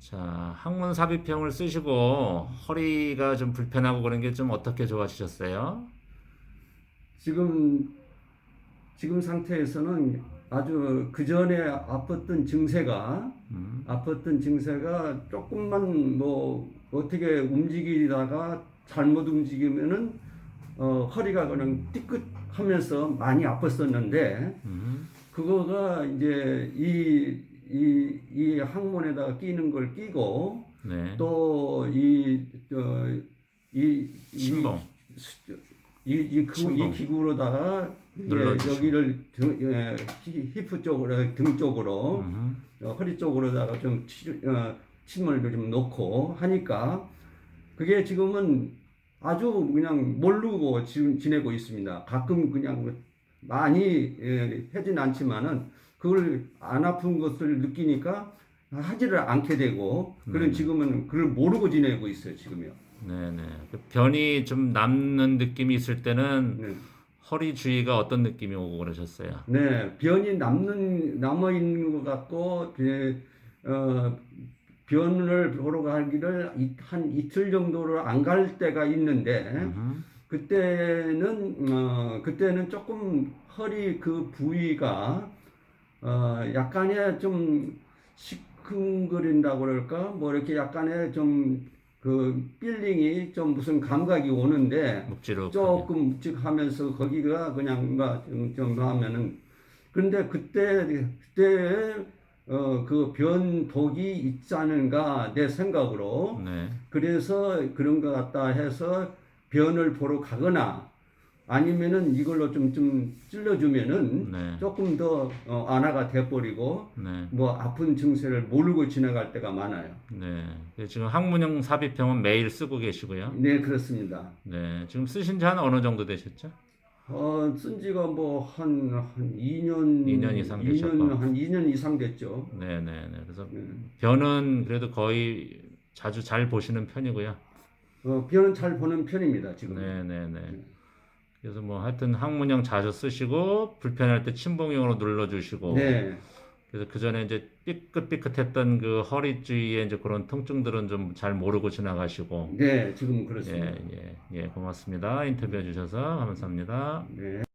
자, 항문 삽입형을 쓰시고 허리가 좀 불편하고 그런 게 좀 어떻게 좋아지셨어요? 지금 지금 상태에서는 아주 그 전에 아팠던 증세가 음, 아팠던 증세가 조금만 뭐 어떻게 움직이다가 잘못 움직이면은 어, 허리가 그냥 띠끗하면서 많이 아팠었는데 음, 그거가 이제 이, 이, 이 항문에다가 끼는 걸 끼고 네. 또이 어, 이, 이, 신봉. 이, 이, 그, 이. 기구로다가 눌러주시고. 여기를 등, 예, 히- 히프 쪽으로 등 쪽으로 음, 어, 허리 쪽으로다가 좀 치, 어, 침을 좀 놓고 하니까 그게 지금은 아주 그냥 모르고 지금 지내고 있습니다. 가끔 그냥 많이 예, 하진 않지만은 그걸 안 아픈 것을 느끼니까 하지를 않게 되고 그런 음. 지금은 그걸 모르고 지내고 있어요 지금요. 네네. 그 변이 좀 남는 느낌이 있을 때는 네. 허리 주위가 어떤 느낌이 오고 그러셨어요? 네, 변이 남는 남아 있는 것 같고 예, 어, 변을 보러 가기를 이- 한 이틀 정도를 안 갈 때가 있는데 음, 그때는 어, 그때는 조금 허리 그 부위가 어, 약간의 좀 시큰거린다고 그럴까? 뭐 이렇게 약간의 좀 그 필링이 좀 무슨 감각이 오는데 묵지로 조금 묵직하면서 거기가 그냥 뭐좀 하면은. 그런데 그때 그때 어 그 변독이 있지 않은가 내 생각으로. 네. 그래서 그런 것 같다 해서 변을 보러 가거나 아니면은 이걸로 좀 좀 찔러주면은 네. 조금 더 어, 완화가 돼버리고 네. 뭐 아픈 증세를 모르고 지나갈 때가 많아요. 네. 그 지금 항문형 삽입형은 매일 쓰고 계시고요. 네 그렇습니다. 네. 지금 쓰신 지 한 어느 정도 되셨죠? 어, 쓴 지가 뭐 한, 한 2년, 2년 이상 되셨고. 2년, 한 2년 이상 됐죠. 네, 네, 네. 그래서 네. 변은 그래도 거의 자주 잘 보시는 편이고요. 어, 변은 잘 보는 편입니다, 지금. 네, 네, 네. 그래서 뭐 하여튼 항문형 자주 쓰시고 불편할 때 침봉형으로 눌러주시고 네. 그래서 그 전에 이제 삐끗삐끗했던 그 허리 주위에 이제 그런 통증들은 좀 잘 모르고 지나가시고 네, 지금 그렇습니다. 예, 예, 예, 고맙습니다. 인터뷰해 주셔서 감사합니다. 네.